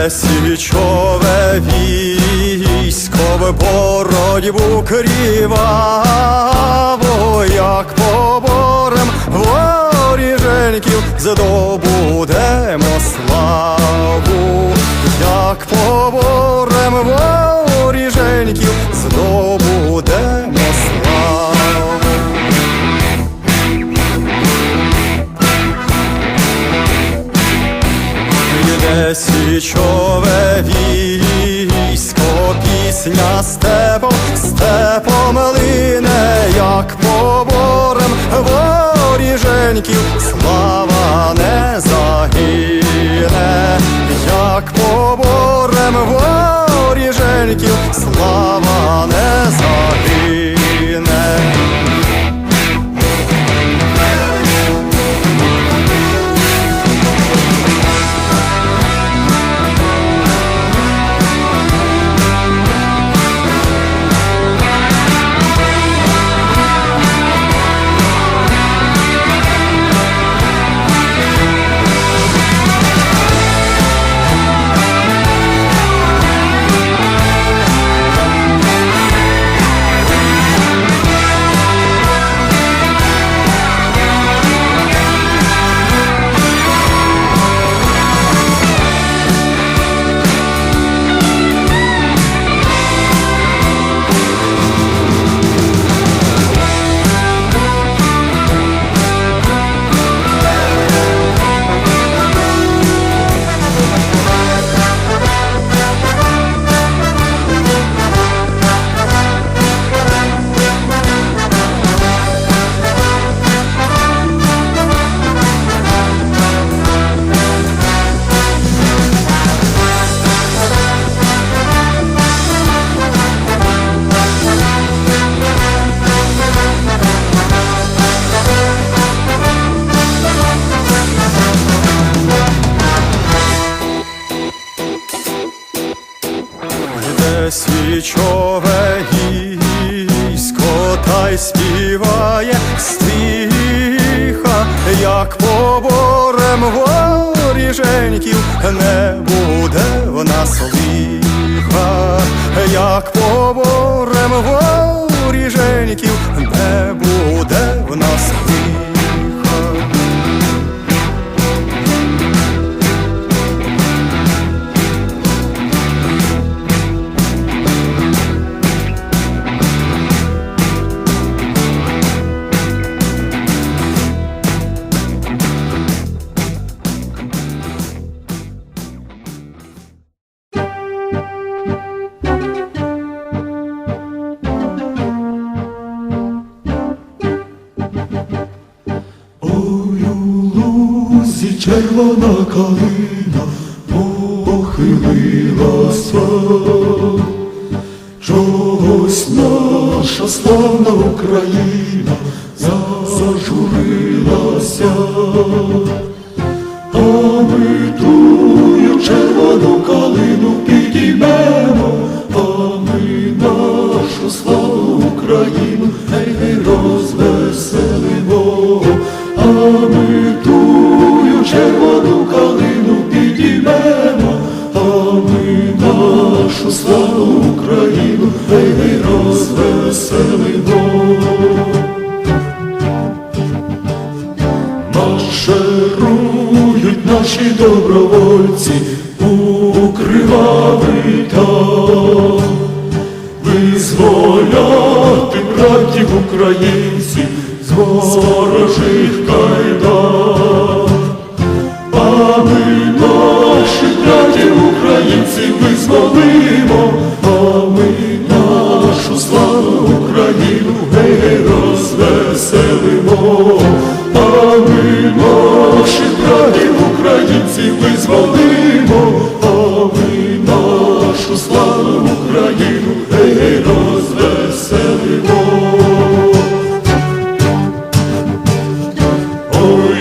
Йде січове військо в боротьбу кріваво, як поборем воріженьків здобудемо славу, як поборем воріженьків здобудемо січове військо, пісня степом, степом лине, як поборем воріженьків, Йде свічове та й співає стиха, як поборем воріженьків не буде в нас лиха, червона калина похилилася, чогось наша славна Україна зажурилася, а ми тую червону калину нашу славу Україну гей, гей, розвеселимо. Марширують наші добровольці у кривавий там, визволяти братів українців з ворожих кайдан. А ми наших братів українців визволимо, наших братів українців визволимо, а ми нашу славну Україну, гей, розвеселимо. Ой,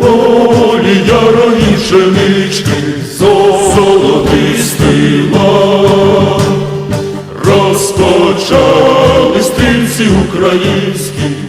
полі ярої пшенички, золотистий лад. Розпочали стрільці українські